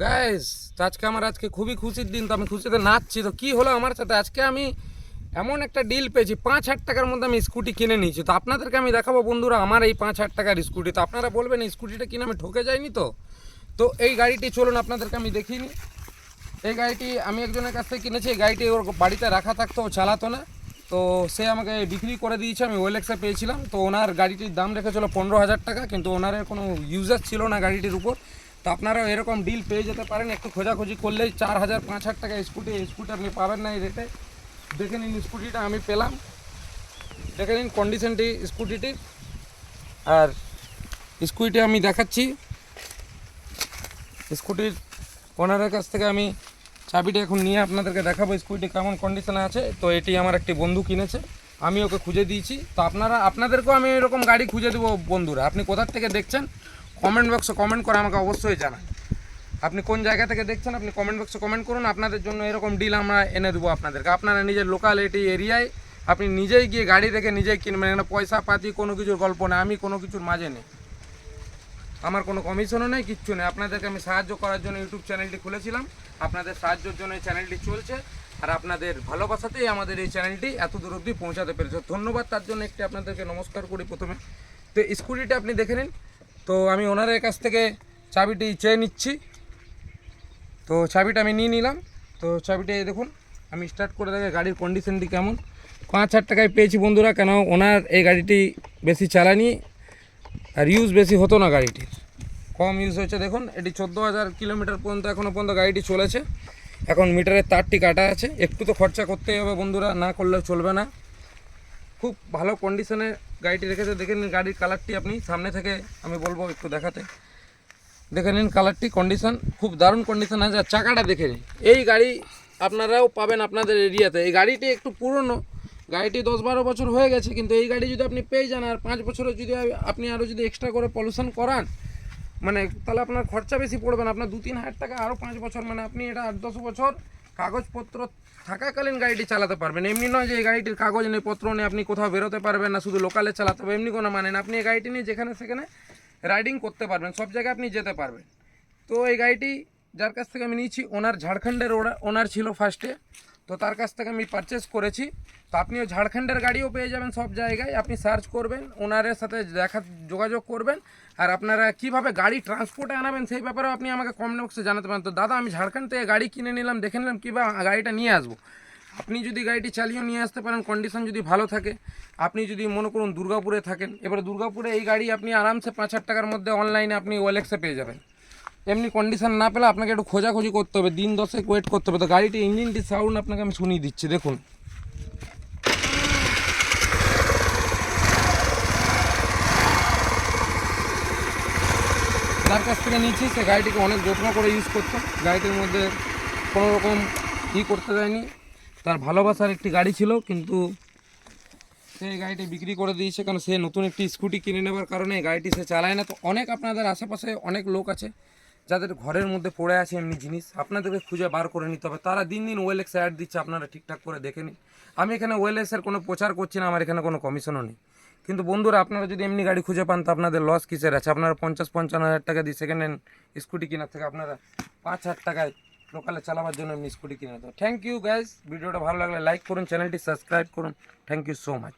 Guys আজকে আমার আজকে খুবই খুশির দিন, তো আমি খুশিতে নাচছি। তো কি হলো আমার সাথে? আজকে আমি এমন একটা ডিল পেয়েছি, পাঁচ হাজার টাকার মধ্যে আমি স্কুটি কিনে নিয়েছি। তো আপনাদেরকে আমি দেখাবো বন্ধুরা আমার এই পাঁচ হাজার টাকার স্কুটি তো আপনারা বলবেন স্কুটিটা কিনে আমি ঠকে যাইনি তো? তো এই গাড়িটি চলুন আপনাদেরকে আমি দেখিনি এই গাড়িটি আমি একজনের কাছ থেকে কিনেছি, এই গাড়িটি ওর বাড়িতে রাখা থাকতো, ও চালাতো না। তো সে আমাকে বিক্রি করে দিয়েছে, আমি ওয়েলেক্সে পেয়েছিলাম। তো ওনার গাড়িটির দাম রেখেছিল পনেরো হাজার টাকা, কিন্তু ওনারের কোনো ইউজার ছিল না গাড়িটির উপর। তো আপনারাও এরকম ডিল পেয়ে যেতে পারেন। একটু খোঁজাখুঁজি করলেই চার হাজার, পাঁচ হাজার টাকা স্কুটি স্কুটি আপনি পাবেন না এই রেটে দেখে নিন স্কুটিটা আমি পেলাম। দেখে নিন কন্ডিশনটি স্কুটিটির আর স্কুটিটি আমি দেখাচ্ছি। স্কুটির ওনারের কাছ থেকে আমি চাবিটা এখন নিয়ে আপনাদেরকে দেখাবো স্কুটি কেমন কন্ডিশনে আছে। তো এটি আমার একটি বন্ধু কিনেছে। আমি ওকে খুঁজে দিয়েছি। তো আপনারা, আপনাদেরকেও আমি এরকম গাড়ি খুঁজে দেবো বন্ধুরা। আপনি কোথার থেকে দেখছেন? কমেন্ট বক্সে কমেন্ট করে আমাকে অবশ্যই জানান। আপনি কোন জায়গা থেকে দেখছেন আপনি কমেন্ট বক্সে কমেন্ট করুন, আপনাদের জন্য এরকম ডিল আমরা এনে দেবো আপনাদেরকে। আপনারা নিজের লোকালিটি এরিয়ায় আপনি নিজেই গিয়ে গাড়ি দেখে নিজেই কিনবেন এখানে পয়সা পাতি কোনো কিছুর গল্প নেই, আমি কোনো কিছুর মাঝে নেই। আমার কোনো কমিশনও নেই, কিচ্ছু নেই। আপনাদেরকে আমি সাহায্য করার জন্য ইউটিউব চ্যানেলটি খুলেছিলাম। আপনাদের সাহায্যের জন্য এই চ্যানেলটি চলছে। আর আপনাদের ভালোবাসাতেই আমাদের এই চ্যানেলটি এত দূর অবধি পৌঁছাতে পেরেছে। ধন্যবাদ, তার জন্য একটি আপনাদেরকে নমস্কার করি প্রথমে। তো স্কুটিটা আপনি দেখে নিন। তো আমি ওনারের কাছ থেকে চাবিটি চেয়ে নিচ্ছি। তো চাবিটা আমি নিয়ে নিলাম। তো চাবিটা দেখুন, আমি স্টার্ট করে দেখে গাড়ির কন্ডিশনটি কেমন। পাঁচ হাজার টাকায় পেয়েছি বন্ধুরা, কেন ওনার এই গাড়িটি বেশি চালানি আর ইউজ বেশি হতো না গাড়িটির। কম ইউজ হয়েছে, দেখুন, এটি চোদ্দ হাজার কিলোমিটার পর্যন্ত এখনও পর্যন্ত গাড়িটি চলেছে। এখন মিটারের তারটি কাটা আছে। একটু তো খরচা করতেই হবে বন্ধুরা, না করলে চলবে না। খুব ভালো কন্ডিশনে গাড়িটি রেখেছে দেখে নিন গাড়ির কালারটি আপনি সামনে থেকে আমি বলব একটু দেখাতে। দেখে নিন কালারটি কন্ডিশন খুব দারুণ কন্ডিশন আছে, আর চাকাটা দেখে নিন। এই গাড়ি আপনারাও পাবেন আপনাদের এরিয়াতে এই গাড়িটি একটু পুরনো, গাড়িটি দশ বারো বছর হয়ে গেছে, কিন্তু এই গাড়ি যদি আপনি পেয়ে যান, আর পাঁচ বছরে যদি আপনি আরও যদি এক্সট্রা করে পলিউশন করান মানে তাহলে আপনার খরচা বেশি পড়বে না। আপনার দু তিন হাজার টাকা আরও পাঁচ বছর মানে আপনি এটা আট দশ বছর কাগজপত্র থাকাকালীন গাড়িটি চালাতে পারবেন। এমনি নয় যে এই গাড়িটির কাগজ নেই, পত্র নেই, আপনি কোথাও বেরোতে পারবেন না, শুধু লোকালে চালাতে হবে। এমনি কোনো মানে না, আপনি এই গাড়িটি নিয়ে যেখানে সেখানে রাইডিং করতে পারবেন, সব জায়গায় আপনি যেতে পারবেন। তো এই গাড়িটি যার কাছ থেকে আমি নিয়েছি, ওনার ঝাড়খণ্ডের ওনার ছিল ফার্স্টে তো তার কাছ থেকে আমি পারচেস করেছি। তো আপনিও ঝাড়খণ্ডের গাড়িও পেয়ে যাবেন সব জায়গায়। আপনি সার্চ করবেন, ওনারের সাথে দেখা, যোগাযোগ করবেন। আর আপনারা কীভাবে গাড়ি ট্রান্সপোর্টে আনাবেন সেই ব্যাপারেও আপনি আমাকে কমেন্ট বক্সে জানাতে পারেন। তো দাদা, আমি ঝাড়খণ্ড থেকে গাড়ি কিনে নিলাম, দেখে নিলাম কীভাবে গাড়িটা নিয়ে আসব। আপনি যদি গাড়িটি চালিয়েও নিয়ে আসতে পারেন কন্ডিশন যদি ভালো থাকে, আপনি যদি মনে করুন দুর্গাপুরে থাকেন, এবার দুর্গাপুরে এই গাড়ি আপনি আরামসে পাঁচ হাজার টাকার মধ্যে অনলাইনে আপনি ওয়েলেক্সে পেয়ে যাবেন। এমনি কন্ডিশন না পেলে আপনাকে একটু খোঁজাখুঁজি করতে হবে, দিন দশেক ওয়েট করতে হবে। তো গাড়িটি ইঞ্জিনটি সাউন্ড আপনাকে আমি শুনিয়ে দিচ্ছি, দেখুন। যার কাছ থেকে নিয়েছি, সে গাড়িটিকে অনেক যত্ন করে ইউজ করতো গাড়িটির মধ্যে কোনো রকম ই করতে দেয়নি। তার ভালোবাসার একটি গাড়ি ছিল, কিন্তু সে গাড়িটি বিক্রি করে দিয়েছে কারণ সে নতুন একটি স্কুটি কিনে নেবার কারণে গাড়িটি সে চালায় না। তো অনেক আপনাদের আশেপাশে অনেক লোক আছে যাদের ঘরের মধ্যে পড়ে আছে এমনি জিনিস, আপনাদেরকে খুঁজে বার করে নিতে হবে। তারা দিন দিন ওয়েলেক্স অ্যাড দিচ্ছে, আপনারা ঠিকঠাক করে দেখে নিন। আমি এখানে ওয়েলেক্সের কোনো প্রচার করছি না, আমার এখানে কোনো কমিশনও নেই। কিন্তু বন্ধুরা, আপনারা যদি এমনি গাড়ি খুঁজে পান, তো আপনাদের লস কিসের আছে? আপনারা পঞ্চাশ পঞ্চান্ন হাজার টাকা দিয়ে সেকেন্ড হ্যান্ড স্কুটি কেনার থেকে আপনারা পাঁচ হাজার টাকায় লোকালে চালাবার জন্য এমনি স্কুটি কিনে দেবো থ্যাংক ইউ গাইজ ভিডিওটা ভালো লাগলে লাইক করুন চ্যানেলটি সাবস্ক্রাইব করুন। Thank you so much